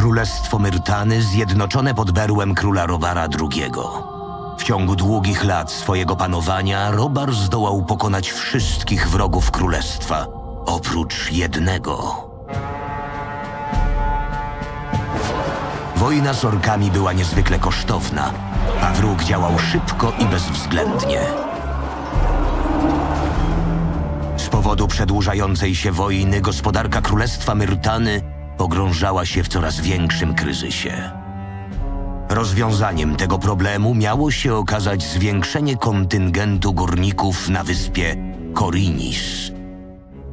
Królestwo Myrtany zjednoczone pod berłem króla Robara II. W ciągu długich lat swojego panowania Robar zdołał pokonać wszystkich wrogów królestwa, oprócz jednego. Wojna z orkami była niezwykle kosztowna, a wróg działał szybko i bezwzględnie. Z powodu przedłużającej się wojny gospodarka Królestwa Myrtany pogrążała się w coraz większym kryzysie. Rozwiązaniem tego problemu miało się okazać zwiększenie kontyngentu górników na wyspie Korinis.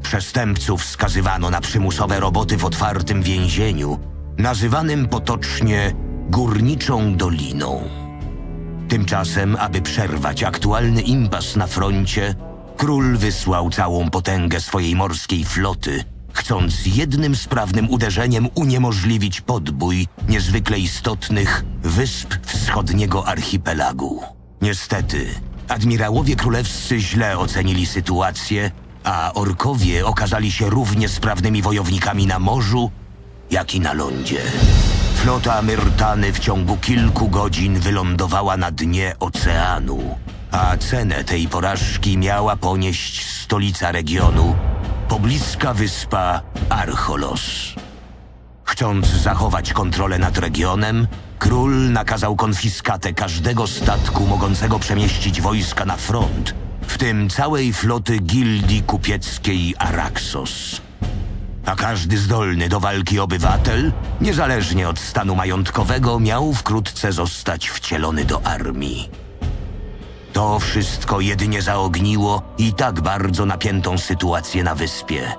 Przestępców skazywano na przymusowe roboty w otwartym więzieniu, nazywanym potocznie Górniczą Doliną. Tymczasem, aby przerwać aktualny impas na froncie, król wysłał całą potęgę swojej morskiej floty, chcąc jednym sprawnym uderzeniem uniemożliwić podbój niezwykle istotnych wysp wschodniego archipelagu. Niestety, admirałowie królewscy źle ocenili sytuację, a orkowie okazali się równie sprawnymi wojownikami na morzu, jak i na lądzie. Flota Myrtany w ciągu kilku godzin wylądowała na dnie oceanu, a cenę tej porażki miała ponieść stolica regionu, pobliska wyspa Archolos. Chcąc zachować kontrolę nad regionem, król nakazał konfiskatę każdego statku mogącego przemieścić wojska na front, w tym całej floty gildii kupieckiej Araxos a każdy zdolny do walki obywatel, niezależnie od stanu majątkowego, miał wkrótce zostać wcielony do armii. To wszystko jedynie zaogniło i tak bardzo napiętą sytuację na wyspie.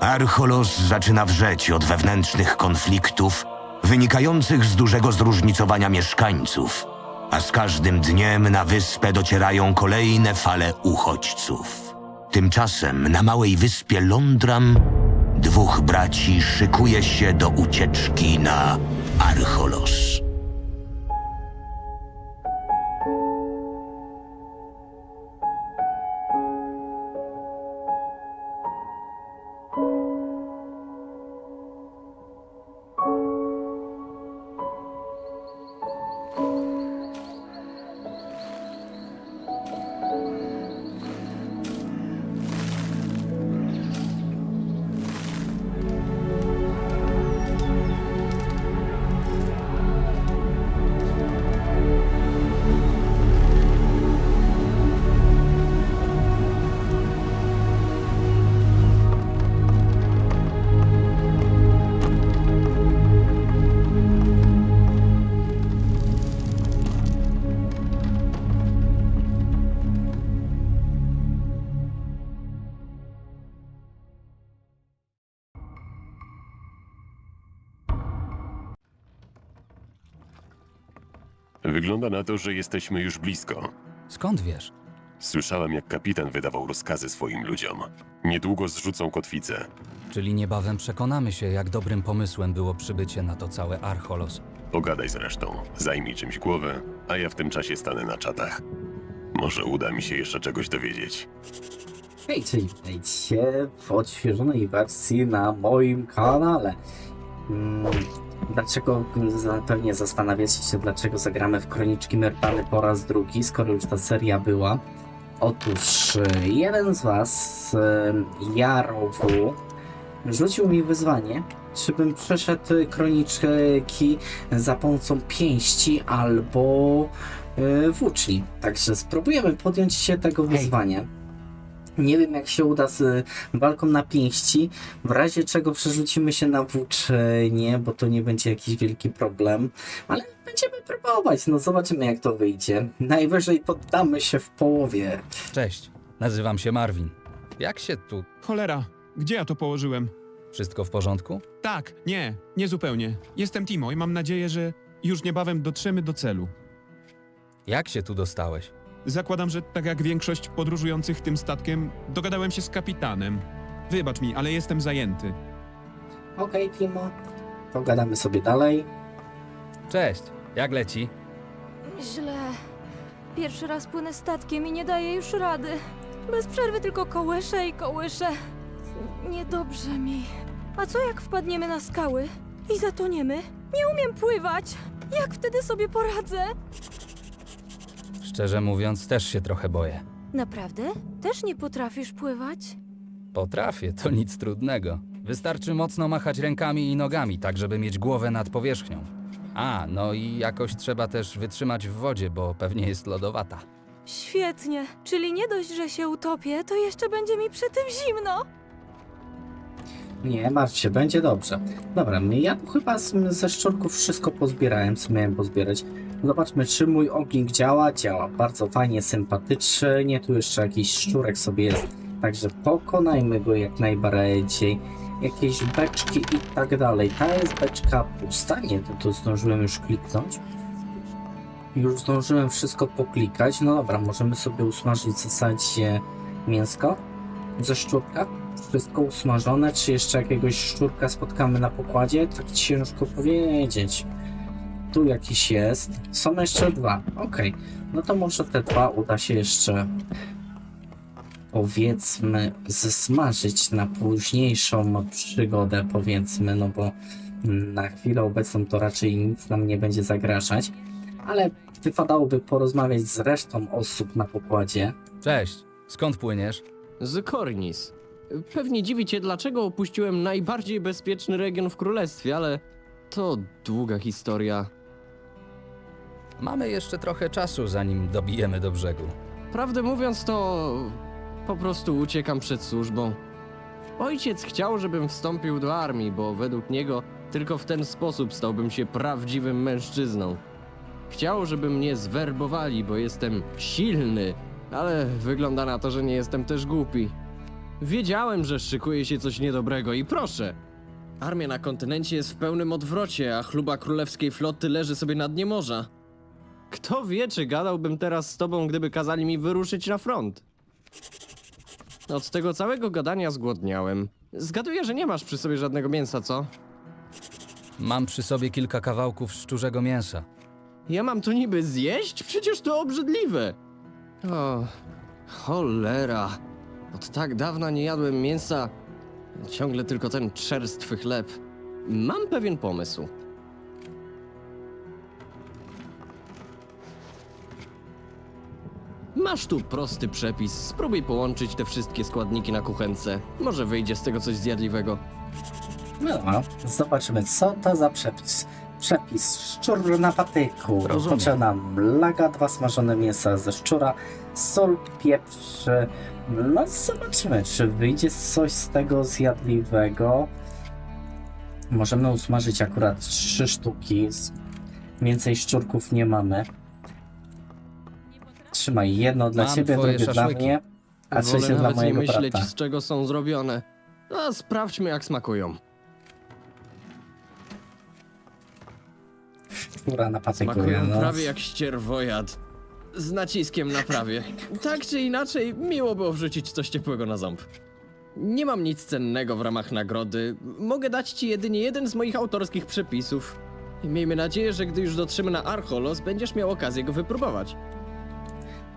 Archolos zaczyna wrzeć od wewnętrznych konfliktów wynikających z dużego zróżnicowania mieszkańców, a z każdym dniem na wyspę docierają kolejne fale uchodźców. Tymczasem na małej wyspie Londram dwóch braci szykuje się do ucieczki na Archolos. Wygląda na to, że jesteśmy już blisko. Skąd wiesz? Słyszałem, jak kapitan wydawał rozkazy swoim ludziom. Niedługo zrzucą kotwicę. Czyli niebawem przekonamy się, jak dobrym pomysłem było przybycie na to całe Archolos. Pogadaj z resztą, zajmij czymś głowę, a ja w tym czasie stanę na czatach. Może uda mi się jeszcze czegoś dowiedzieć. Hej, czyli witajcie w odświeżonej wersji na moim kanale. Mm, Dlaczego, pewnie zastanawiacie się, dlaczego zagramy w Kroniczki Myrtany po raz drugi, skoro już ta seria była. Otóż e, jeden z was, e, Jarowu, rzucił mi wyzwanie, czy bym przeszedł kroniczki za pomocą pięści albo e, włóczni. Także spróbujemy podjąć się tego wyzwania. Nie wiem, jak się uda z walką na pięści. W razie czego przerzucimy się na włóczenie, bo to nie będzie jakiś wielki problem. Ale będziemy próbować. No zobaczymy, jak to wyjdzie. Najwyżej poddamy się w połowie. Cześć, nazywam się Marvin. Jak się tu... Cholera, gdzie ja to położyłem? Wszystko w porządku? Tak, nie, nie zupełnie. Jestem Timo i mam nadzieję, że już niebawem dotrzemy do celu. Jak się tu dostałeś? Zakładam, że tak jak większość podróżujących tym statkiem, dogadałem się z kapitanem. Wybacz mi, ale jestem zajęty. Okej, Timo. Pogadamy sobie dalej. Cześć, jak leci? Źle. Pierwszy raz płynę statkiem i nie daję już rady. Bez przerwy tylko kołyszę i kołyszę. Niedobrze mi. A co jak wpadniemy na skały? i zatoniemy? Nie umiem pływać. Jak wtedy sobie poradzę? Szczerze mówiąc, też się trochę boję. Naprawdę? Też nie potrafisz pływać? Potrafię, to nic trudnego. Wystarczy mocno machać rękami i nogami, tak żeby mieć głowę nad powierzchnią. A, no i jakoś trzeba też wytrzymać w wodzie, bo pewnie jest lodowata. Świetnie. Czyli nie dość, że się utopię, to jeszcze będzie mi przy tym zimno. Nie, martw się, będzie dobrze. Dobra, ja tu chyba z, ze szczurków wszystko pozbierałem, co miałem pozbierać. Zobaczmy, czy mój ognik działa. Działa bardzo fajnie, sympatycznie. Tu jeszcze jakiś szczurek sobie jest, także pokonajmy go jak najbardziej. Jakieś beczki i tak dalej. Ta jest beczka pusta. Nie, to, to zdążyłem już kliknąć. Już zdążyłem wszystko poklikać. No dobra, możemy sobie usmażyć w zasadzie mięsko ze szczurka wszystko usmażone, czy jeszcze jakiegoś szczurka spotkamy na pokładzie? Tak ciężko powiedzieć. Tu jakiś jest. Są jeszcze dwa. Okej. No to może te dwa uda się jeszcze powiedzmy zesmażyć na późniejszą przygodę, powiedzmy, no bo na chwilę obecną to raczej nic nam nie będzie zagrażać. Ale wypadałoby porozmawiać z resztą osób na pokładzie. Cześć, skąd płyniesz? Z Kornis. Pewnie dziwi cię, dlaczego opuściłem najbardziej bezpieczny region w królestwie, ale to długa historia. Mamy jeszcze trochę czasu, zanim dobijemy do brzegu. Prawdę mówiąc, to po prostu uciekam przed służbą. Ojciec chciał, żebym wstąpił do armii, bo według niego tylko w ten sposób stałbym się prawdziwym mężczyzną. Chciał, żeby mnie zwerbowali, bo jestem silny, ale wygląda na to, że nie jestem też głupi. Wiedziałem, że szykuje się coś niedobrego i proszę. Armia na kontynencie jest w pełnym odwrocie, a chluba królewskiej floty leży sobie na dnie morza. Kto wie, czy gadałbym teraz z tobą, gdyby kazali mi wyruszyć na front? Od tego całego gadania zgłodniałem. Zgaduję, że nie masz przy sobie żadnego mięsa, co? Mam przy sobie kilka kawałków szczurzego mięsa. Ja mam to niby zjeść? Przecież to obrzydliwe! O, cholera. Od tak dawna nie jadłem mięsa. Ciągle tylko ten czerstwy chleb. Mam pewien pomysł. Masz tu prosty przepis. Spróbuj połączyć te wszystkie składniki na kuchence. Może wyjdzie z tego coś zjadliwego. No, zobaczymy, co to za przepis. Przepis szczur na patyku. Rozumiem. Potrzebna laga, dwa smażone mięsa ze szczura, sól, pieprz. No, zobaczymy, czy wyjdzie coś z tego zjadliwego. Możemy usmażyć akurat trzy sztuki. Z- Więcej szczurków nie mamy. Trzymaj, jedno dla Mam ciebie, twoje drugie dla szaszłyki. mnie, a Wolę trzecie dla nawet nie mojego myśleć, brata. z czego są zrobione. A sprawdźmy, jak smakują. Szczura na patyku. Smakują no. prawie jak ścierwojad. Z naciskiem na prawie. Tak czy inaczej, miło było wrzucić coś ciepłego na ząb. Nie mam nic cennego w ramach nagrody. Mogę dać ci jedynie jeden z moich autorskich przepisów. Miejmy nadzieję, że gdy już dotrzemy na Archolos, będziesz miał okazję go wypróbować.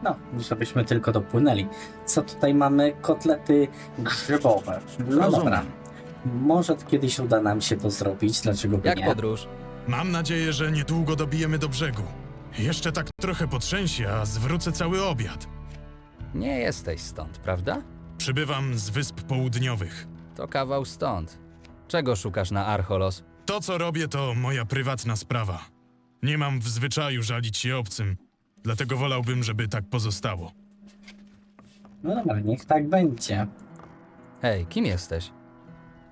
No, żebyśmy tylko dopłynęli. Co tutaj mamy? Kotlety grzybowe. No Rozumiem. dobra. Może kiedyś uda nam się to zrobić, dlaczego by Jak nie? podróż? Mam nadzieję, że niedługo dobijemy do brzegu. Jeszcze tak trochę potrzęsie, a zwrócę cały obiad. Nie jesteś stąd, prawda? Przybywam z Wysp Południowych. To kawał stąd. Czego szukasz na Archolos? To, co robię, to moja prywatna sprawa. Nie mam w zwyczaju żalić się obcym, dlatego wolałbym, żeby tak pozostało. No dobra, niech tak będzie. Hej, kim jesteś?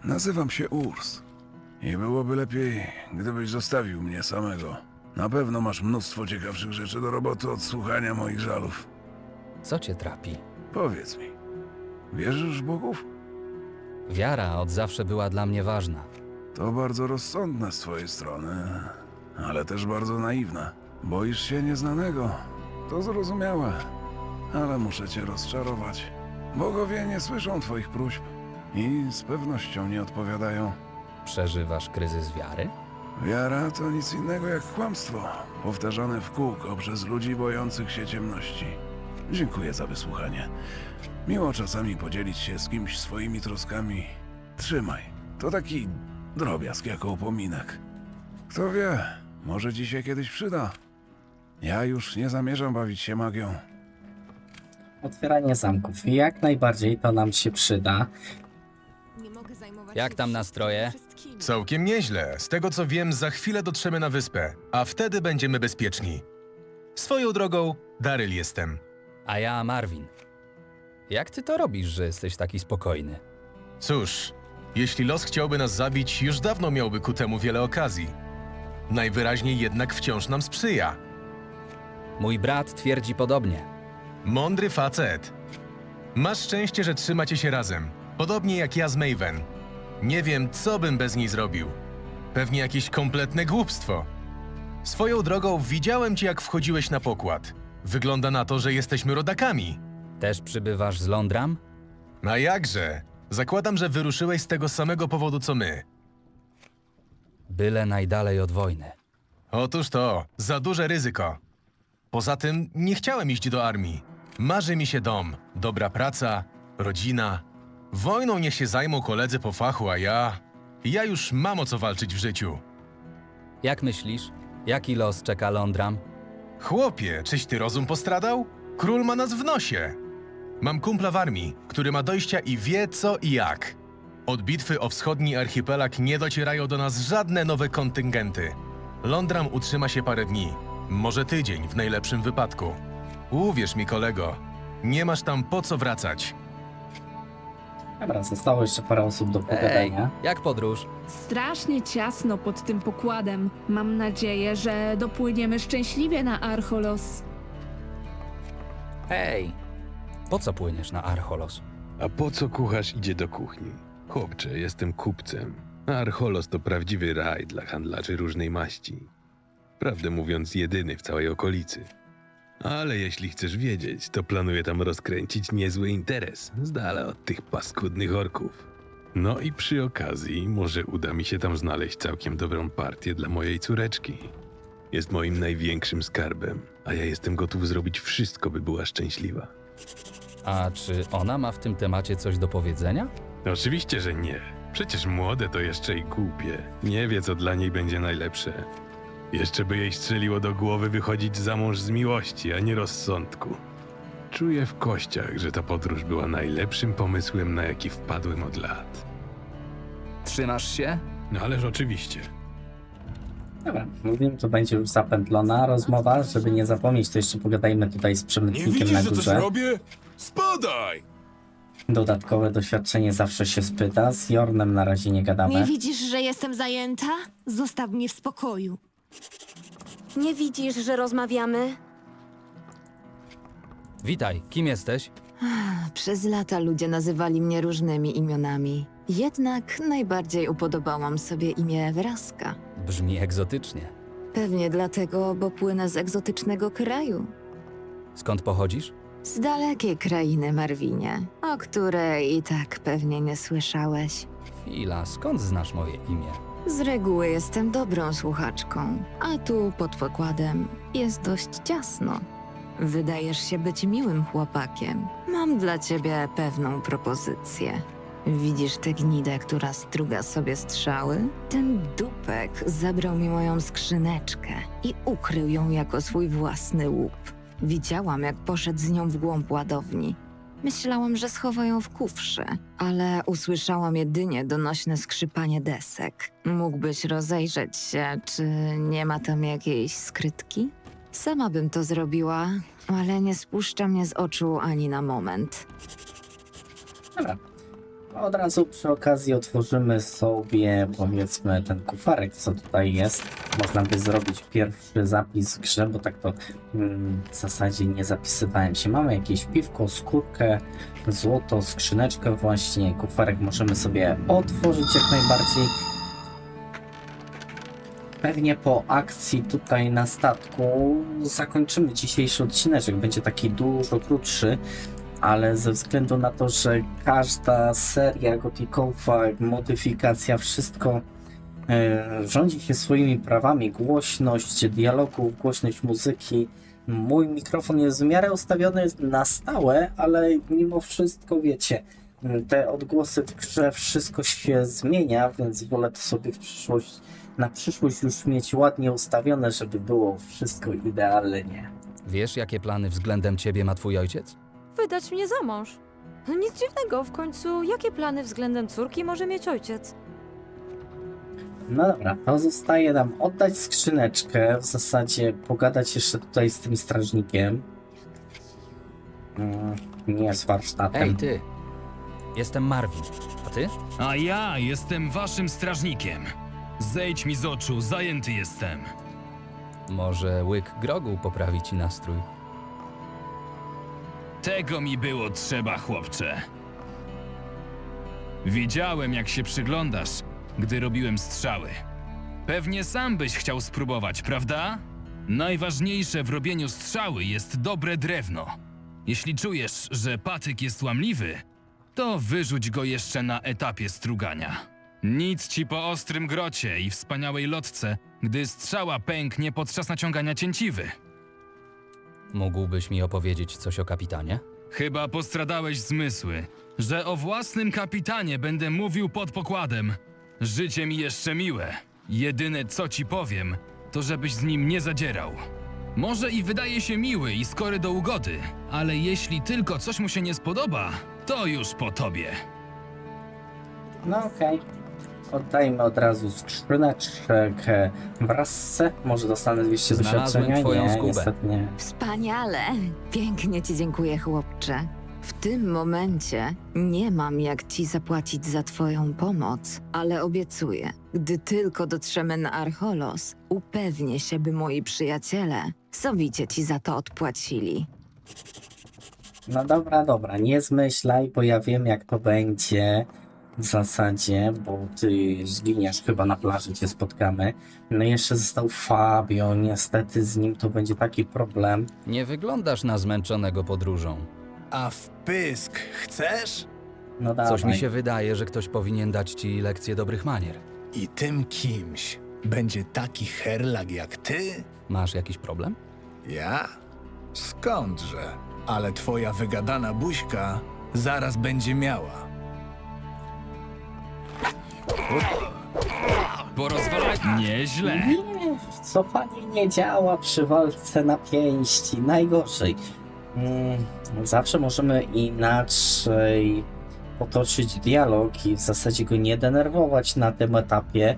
Nazywam się Urs. I byłoby lepiej, gdybyś zostawił mnie samego. Na pewno masz mnóstwo ciekawszych rzeczy do roboty od słuchania moich żalów. Co cię trapi? Powiedz mi, wierzysz w bogów? Wiara od zawsze była dla mnie ważna. To bardzo rozsądne z twojej strony, ale też bardzo naiwne. Boisz się nieznanego. To zrozumiałe, ale muszę cię rozczarować. Bogowie nie słyszą twoich próśb i z pewnością nie odpowiadają. Przeżywasz kryzys wiary? Wiara to nic innego jak kłamstwo, powtarzane w kółko przez ludzi bojących się ciemności. Dziękuję za wysłuchanie. Miło czasami podzielić się z kimś swoimi troskami. Trzymaj. To taki Drobiazg jako upominek. Kto wie, może ci się kiedyś przyda. Ja już nie zamierzam bawić się magią. Otwieranie zamków. Jak najbardziej to nam się przyda. Jak tam nastroje? Całkiem nieźle. Z tego co wiem, za chwilę dotrzemy na wyspę, a wtedy będziemy bezpieczni. Swoją drogą, Daryl jestem. A ja Marvin. Jak ty to robisz, że jesteś taki spokojny? Cóż, jeśli los chciałby nas zabić, już dawno miałby ku temu wiele okazji. Najwyraźniej jednak wciąż nam sprzyja. Mój brat twierdzi podobnie. Mądry facet. Masz szczęście, że trzymacie się razem. Podobnie jak ja z Maven. Nie wiem, co bym bez niej zrobił. Pewnie jakieś kompletne głupstwo. Swoją drogą widziałem cię, jak wchodziłeś na pokład. Wygląda na to, że jesteśmy rodakami. Też przybywasz z Londram? A jakże? Zakładam, że wyruszyłeś z tego samego powodu co my. Byle najdalej od wojny. Otóż to, za duże ryzyko. Poza tym nie chciałem iść do armii. Marzy mi się dom, dobra praca, rodzina. Wojną niech się zajmą koledzy po fachu, a ja. Ja już mam o co walczyć w życiu. Jak myślisz? Jaki los czeka Londram? Chłopie, czyś ty rozum postradał? Król ma nas w nosie. Mam kumpla w armii, który ma dojścia i wie co i jak. Od bitwy o wschodni archipelag nie docierają do nas żadne nowe kontyngenty. Londram utrzyma się parę dni, może tydzień w najlepszym wypadku. Uwierz mi, kolego, nie masz tam po co wracać. Dobra, zostało jeszcze parę osób do Ej, pogadania. jak podróż? Strasznie ciasno pod tym pokładem. Mam nadzieję, że dopłyniemy szczęśliwie na Archolos. Hej! Po co płyniesz na Archolos? A po co kucharz idzie do kuchni? Chłopcze, jestem kupcem. A Archolos to prawdziwy raj dla handlarzy różnej maści. Prawdę mówiąc, jedyny w całej okolicy. Ale jeśli chcesz wiedzieć, to planuję tam rozkręcić niezły interes, z dala od tych paskudnych orków. No i przy okazji, może uda mi się tam znaleźć całkiem dobrą partię dla mojej córeczki. Jest moim największym skarbem, a ja jestem gotów zrobić wszystko, by była szczęśliwa. A czy ona ma w tym temacie coś do powiedzenia? Oczywiście, że nie. Przecież młode to jeszcze i głupie. Nie wie, co dla niej będzie najlepsze. Jeszcze by jej strzeliło do głowy wychodzić za mąż z miłości, a nie rozsądku. Czuję w kościach, że ta podróż była najlepszym pomysłem, na jaki wpadłem od lat. Trzymasz się? No ależ oczywiście. Dobra, mówimy, to będzie już zapętlona rozmowa, żeby nie zapomnieć, to jeszcze pogadajmy tutaj z przemytnikiem na górze. robię? Spadaj! Dodatkowe doświadczenie zawsze się spyta, z Jornem na razie nie gadamy. Nie widzisz, że jestem zajęta? Zostaw mnie w spokoju. Nie widzisz, że rozmawiamy? Witaj, kim jesteś? Przez lata ludzie nazywali mnie różnymi imionami. Jednak najbardziej upodobałam sobie imię Wraska. Brzmi egzotycznie. Pewnie dlatego, bo płynę z egzotycznego kraju. Skąd pochodzisz? Z dalekiej krainy, Marwinie, o której i tak pewnie nie słyszałeś. Chwila, skąd znasz moje imię? Z reguły jestem dobrą słuchaczką, a tu pod pokładem jest dość ciasno. Wydajesz się być miłym chłopakiem. Mam dla ciebie pewną propozycję. Widzisz tę gnidę, która struga sobie strzały? Ten dupek zabrał mi moją skrzyneczkę i ukrył ją jako swój własny łup. Widziałam, jak poszedł z nią w głąb ładowni. Myślałam, że schowa ją w kufrze, ale usłyszałam jedynie donośne skrzypanie desek. Mógłbyś rozejrzeć się, czy nie ma tam jakiejś skrytki? Sama bym to zrobiła, ale nie spuszcza mnie z oczu ani na moment. Dobra. Od razu przy okazji otworzymy sobie, powiedzmy, ten kufarek, co tutaj jest. Można by zrobić pierwszy zapis w grze, bo tak to mm, w zasadzie nie zapisywałem się. Mamy jakieś piwko, skórkę, złoto, skrzyneczkę właśnie. Kufarek możemy sobie otworzyć jak najbardziej. Pewnie po akcji tutaj na statku zakończymy dzisiejszy odcineczek. Będzie taki dużo krótszy ale ze względu na to, że każda seria gotikowa, modyfikacja, wszystko e, rządzi się swoimi prawami, głośność dialogów, głośność muzyki. Mój mikrofon jest w miarę ustawiony na stałe, ale mimo wszystko wiecie, te odgłosy w grze, wszystko się zmienia, więc wolę to sobie w przyszłość, na przyszłość już mieć ładnie ustawione, żeby było wszystko idealnie. Wiesz, jakie plany względem ciebie ma twój ojciec? Wydać mnie za mąż. No Nic dziwnego, w końcu jakie plany względem córki może mieć ojciec? No dobra, to zostaje nam oddać skrzyneczkę, w zasadzie pogadać jeszcze tutaj z tym strażnikiem. Mm, nie z warsztatem. Ej, ty. Jestem Marvin. A ty? A ja jestem waszym strażnikiem. Zejdź mi z oczu, zajęty jestem. Może łyk grogu poprawi ci nastrój. Tego mi było trzeba, chłopcze. Wiedziałem, jak się przyglądasz, gdy robiłem strzały. Pewnie sam byś chciał spróbować, prawda? Najważniejsze w robieniu strzały jest dobre drewno. Jeśli czujesz, że patyk jest łamliwy, to wyrzuć go jeszcze na etapie strugania. Nic ci po ostrym grocie i wspaniałej lotce, gdy strzała pęknie podczas naciągania cięciwy. Mógłbyś mi opowiedzieć coś o kapitanie? Chyba postradałeś zmysły, że o własnym kapitanie będę mówił pod pokładem. Życie mi jeszcze miłe. Jedyne co ci powiem, to żebyś z nim nie zadzierał. Może i wydaje się miły i skory do ugody, ale jeśli tylko coś mu się nie spodoba, to już po tobie. No okej. Oddajmy od razu skrzyneczkę wraz z... Może dostanę 200 Znalazłem doświadczenia? twoją Nie, skubę. niestety nie. Wspaniale! Pięknie ci dziękuję, chłopcze. W tym momencie nie mam jak ci zapłacić za twoją pomoc, ale obiecuję, gdy tylko dotrzemy na Archolos, upewnię się, by moi przyjaciele sowicie ci za to odpłacili. No dobra, dobra, nie zmyślaj, bo ja wiem jak to będzie w zasadzie, bo ty zginiesz chyba na plaży, cię spotkamy. No i jeszcze został Fabio, niestety z nim to będzie taki problem. Nie wyglądasz na zmęczonego podróżą. A w pysk chcesz? No dawaj. Coś mi się wydaje, że ktoś powinien dać ci lekcję dobrych manier. I tym kimś będzie taki herlag jak ty? Masz jakiś problem? Ja? Skądże? Ale twoja wygadana buźka zaraz będzie miała. Porozwalaj... Nieźle. Nie, cofanie nie działa przy walce na pięści, najgorzej. Mm, zawsze możemy inaczej potoczyć dialog i w zasadzie go nie denerwować na tym etapie.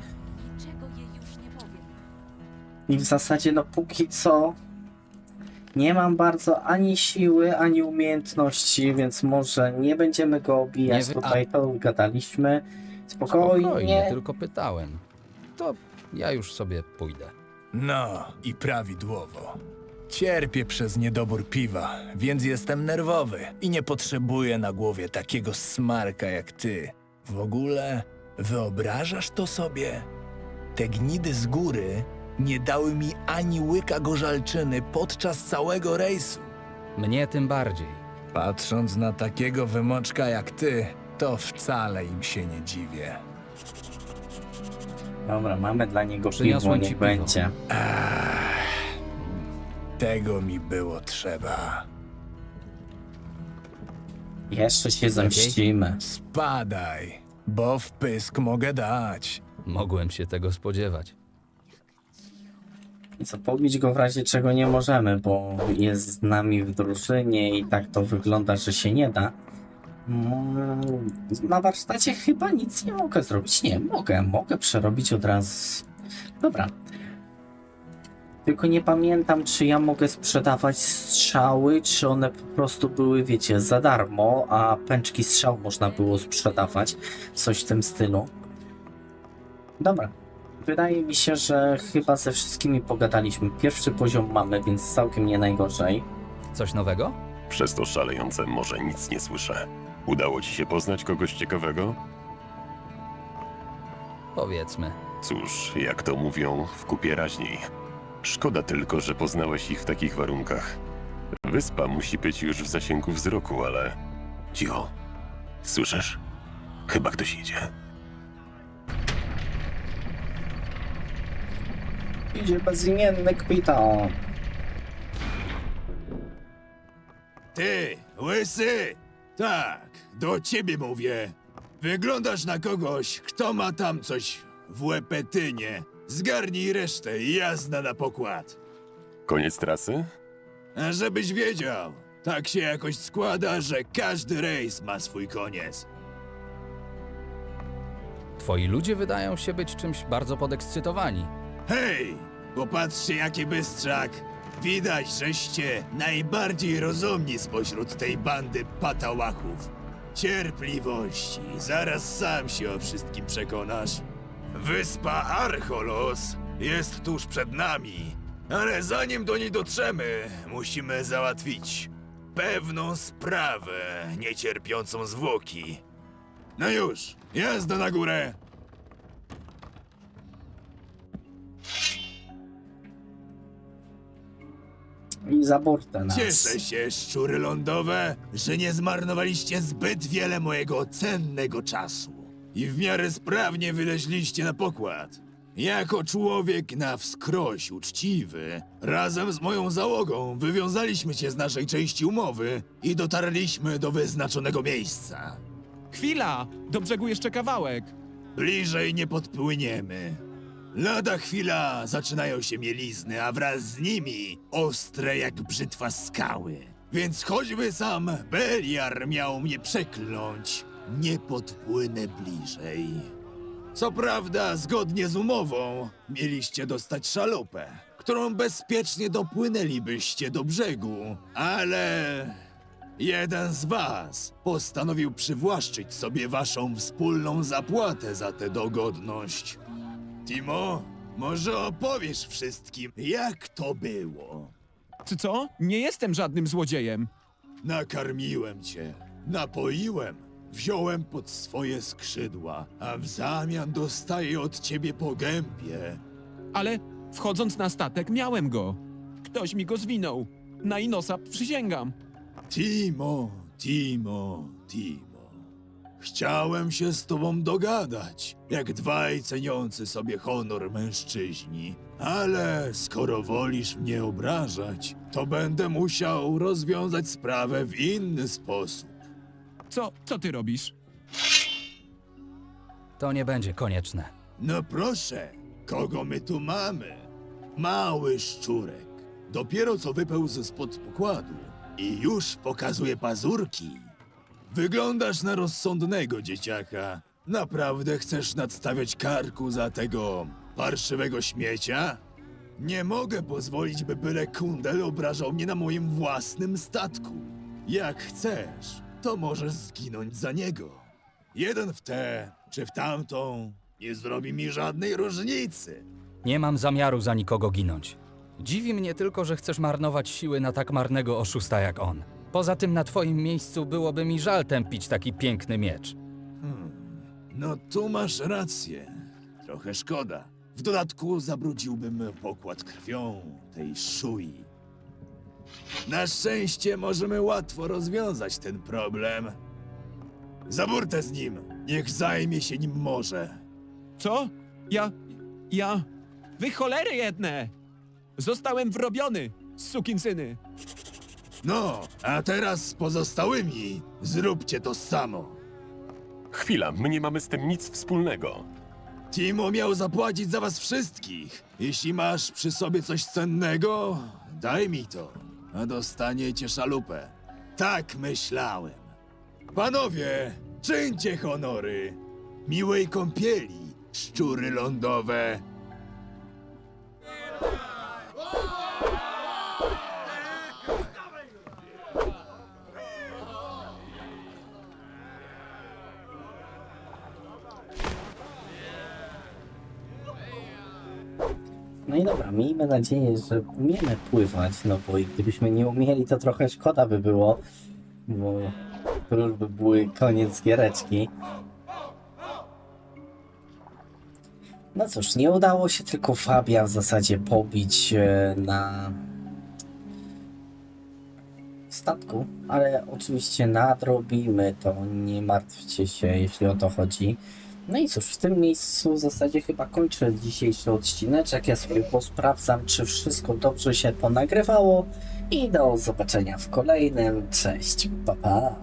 I w zasadzie, no póki co nie mam bardzo ani siły, ani umiejętności, więc może nie będziemy go obijać. Nie wy- Tutaj to gadaliśmy. Spokojnie. Spokojnie, tylko pytałem. To ja już sobie pójdę. No i prawidłowo. Cierpię przez niedobór piwa, więc jestem nerwowy i nie potrzebuję na głowie takiego smarka jak ty. W ogóle wyobrażasz to sobie? Te gnidy z góry nie dały mi ani łyka gorzalczyny podczas całego rejsu. Mnie tym bardziej. Patrząc na takiego wymoczka jak ty, to wcale im się nie dziwię. Dobra, mamy dla niego piwo, Przyniosłem ci niech piwo. będzie. Tego mi było trzeba. Jeszcze się zemścimy. Spadaj, bo w pysk mogę dać. Mogłem się tego spodziewać. I co, pobić go w razie czego nie możemy, bo jest z nami w drużynie i tak to wygląda, że się nie da. Mm, Na warsztacie chyba nic nie mogę zrobić. Nie, mogę, mogę przerobić od razu. Dobra. Tylko nie pamiętam, czy ja mogę sprzedawać strzały, czy one po prostu były, wiecie, za darmo, a pęczki strzał można było sprzedawać. Coś w tym stylu. Dobra. Wydaje mi się, że chyba ze wszystkimi pogadaliśmy. Pierwszy poziom mamy, więc całkiem nie najgorzej. Coś nowego? Przez to szalejące może nic nie słyszę. Udało ci się poznać kogoś ciekawego? Powiedzmy. Cóż, jak to mówią, w kupie raźniej. Szkoda tylko, że poznałeś ich w takich warunkach. Wyspa musi być już w zasięgu wzroku, ale... Cicho. Słyszysz? Chyba ktoś idzie. Idzie bezimienny kpiton. Ty, łysy! Tak, do ciebie mówię. Wyglądasz na kogoś, kto ma tam coś w łepetynie. Zgarnij resztę i jazda na pokład. Koniec trasy? A żebyś wiedział, tak się jakoś składa, że każdy rejs ma swój koniec. Twoi ludzie wydają się być czymś bardzo podekscytowani. Hej, popatrzcie jaki bystrzak. Widać, żeście najbardziej rozumni spośród tej bandy patałachów. Cierpliwości, zaraz sam się o wszystkim przekonasz. Wyspa Archolos jest tuż przed nami, ale zanim do niej dotrzemy, musimy załatwić pewną sprawę niecierpiącą zwłoki. No już, jazda na górę! I za burtę nas. Cieszę się, szczury lądowe, że nie zmarnowaliście zbyt wiele mojego cennego czasu. I w miarę sprawnie wyleźliście na pokład. Jako człowiek na wskroś uczciwy, razem z moją załogą wywiązaliśmy się z naszej części umowy i dotarliśmy do wyznaczonego miejsca. Chwila! Do brzegu jeszcze kawałek. Bliżej nie podpłyniemy. Lada chwila zaczynają się mielizny, a wraz z nimi ostre jak brzytwa skały. Więc choćby sam Beliar miał mnie przekląć, nie podpłynę bliżej. Co prawda, zgodnie z umową, mieliście dostać szalupę, którą bezpiecznie dopłynęlibyście do brzegu, ale jeden z was postanowił przywłaszczyć sobie waszą wspólną zapłatę za tę dogodność. Timo, może opowiesz wszystkim, jak to było? Czy co? Nie jestem żadnym złodziejem. Nakarmiłem cię, napoiłem, wziąłem pod swoje skrzydła, a w zamian dostaję od ciebie po gębie. Ale wchodząc na statek miałem go. Ktoś mi go zwinął. Na Inosa przysięgam. Timo, Timo, Timo. Chciałem się z tobą dogadać, jak dwaj ceniący sobie honor mężczyźni. Ale skoro wolisz mnie obrażać, to będę musiał rozwiązać sprawę w inny sposób. Co, co ty robisz? To nie będzie konieczne. No proszę, kogo my tu mamy? Mały szczurek. Dopiero co wypełzł spod pokładu i już pokazuje pazurki. Wyglądasz na rozsądnego dzieciaka. Naprawdę chcesz nadstawiać karku za tego parszywego śmiecia? Nie mogę pozwolić, by byle kundel obrażał mnie na moim własnym statku. Jak chcesz, to możesz zginąć za niego. Jeden w tę czy w tamtą nie zrobi mi żadnej różnicy. Nie mam zamiaru za nikogo ginąć. Dziwi mnie tylko, że chcesz marnować siły na tak marnego oszusta jak on. Poza tym na twoim miejscu byłoby mi żal tępić taki piękny miecz. No tu masz rację. Trochę szkoda. W dodatku zabrudziłbym pokład krwią tej szui. Na szczęście możemy łatwo rozwiązać ten problem. Za burtę z nim. Niech zajmie się nim morze. Co? Ja. Ja. Wy cholery jedne! Zostałem wrobiony, sukinsyny. No, a teraz z pozostałymi zróbcie to samo. Chwila, my nie mamy z tym nic wspólnego. Timo miał zapłacić za was wszystkich. Jeśli masz przy sobie coś cennego, daj mi to, a dostaniecie szalupę. Tak myślałem. Panowie, czyńcie honory. Miłej kąpieli, szczury lądowe. No i dobra, miejmy nadzieję, że umiemy pływać, no bo i gdybyśmy nie umieli, to trochę szkoda by było, bo to by były koniec giereczki. No cóż, nie udało się tylko Fabia w zasadzie pobić e, na statku, ale oczywiście nadrobimy to, nie martwcie się, jeśli o to chodzi. No i cóż, w tym miejscu w zasadzie chyba kończę dzisiejszy odcineczek. Ja sobie posprawdzam, czy wszystko dobrze się ponagrywało i do zobaczenia w kolejnym. Cześć, pa pa!